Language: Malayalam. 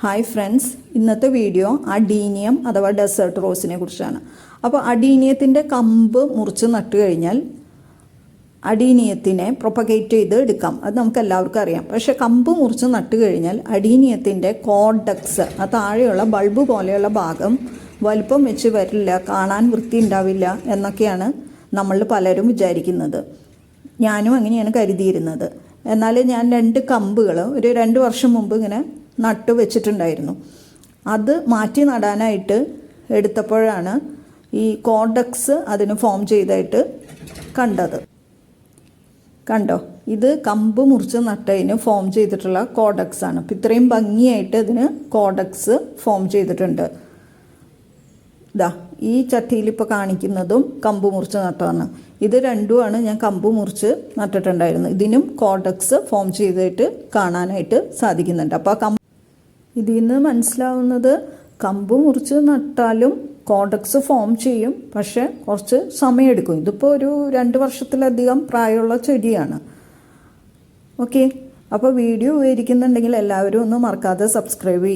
ഹായ് ഫ്രണ്ട്സ് ഇന്നത്തെ വീഡിയോ അഡീനിയം അഥവാ ഡെസേർട്ട് റോസിനെ കുറിച്ചാണ്. അപ്പോൾ അഡീനിയത്തിന്റെ കമ്പ് മുറിച്ച് നട്ട് കഴിഞ്ഞാൽ അഡീനിയത്തിനെ പ്രൊപ്പഗേറ്റ് ചെയ്ത് എടുക്കാം. അത് നമുക്ക് എല്ലാവർക്കും അറിയാം. പക്ഷെ കമ്പ് മുറിച്ച് നട്ട് കഴിഞ്ഞാൽ അഡീനിയത്തിന്റെ കോഡക്സ് ആ താഴെയുള്ള ബൾബ് പോലെയുള്ള ഭാഗം വലുപ്പം വെച്ച് വരില്ല കാണാൻ വൃത്തി ഉണ്ടാവില്ല എന്നൊക്കെയാണ് നമ്മൾ പലരും വിചാരിക്കുന്നത്. ഞാനും അങ്ങനെയാണ് കരുതിയിരുന്നത്. എന്നാൽ ഞാൻ രണ്ട് കമ്പുകൾ ഒരു രണ്ട് വർഷം മുമ്പ് ഇങ്ങനെ നട്ടു വെച്ചിട്ടുണ്ടായിരുന്നു. അത് മാറ്റി നടാനായിട്ട് എടുത്തപ്പോഴാണ് ഈ കോഡക്സ് അതിന് ഫോം ചെയ്തായിട്ട് കണ്ടത്. കണ്ടോ? ഇത് കമ്പ് മുറിച്ച് നട്ടതിന് ഫോം ചെയ്തിട്ടുള്ള കോഡക്സ് ആണ്. അപ്പം ഇത്രയും ഭംഗിയായിട്ട് ഇതിന് കോഡക്സ് ഫോം ചെയ്തിട്ടുണ്ട്. ഇതാ ഈ ചട്ടിയിൽ ഇപ്പോൾ കാണിക്കുന്നതും കമ്പ് മുറിച്ച് നട്ടതാണ്. ഇത് രണ്ടുമാണ് ഞാൻ കമ്പ് മുറിച്ച് നട്ടിട്ടുണ്ടായിരുന്നത്. ഇതിനും കോഡക്സ് ഫോം ചെയ്തിട്ട് കാണാനായിട്ട് സാധിക്കുന്നുണ്ട്. അപ്പോൾ ആ കമ്പ് ഇതിൽ നിന്ന് മനസ്സിലാവുന്നത് കമ്പ് മുറിച്ച് നട്ടാലും കോഡക്സ് ഫോം ചെയ്യും പക്ഷെ കുറച്ച് സമയമെടുക്കും. ഇതിപ്പോൾ ഒരു രണ്ട് വർഷത്തിലധികം പ്രായമുള്ള ചെടിയാണ്. ഓക്കെ. അപ്പോൾ വീഡിയോ ഉപയോഗിക്കുന്നുണ്ടെങ്കിൽ എല്ലാവരും ഒന്ന് മറക്കാതെ സബ്സ്ക്രൈബ് ചെയ്യും.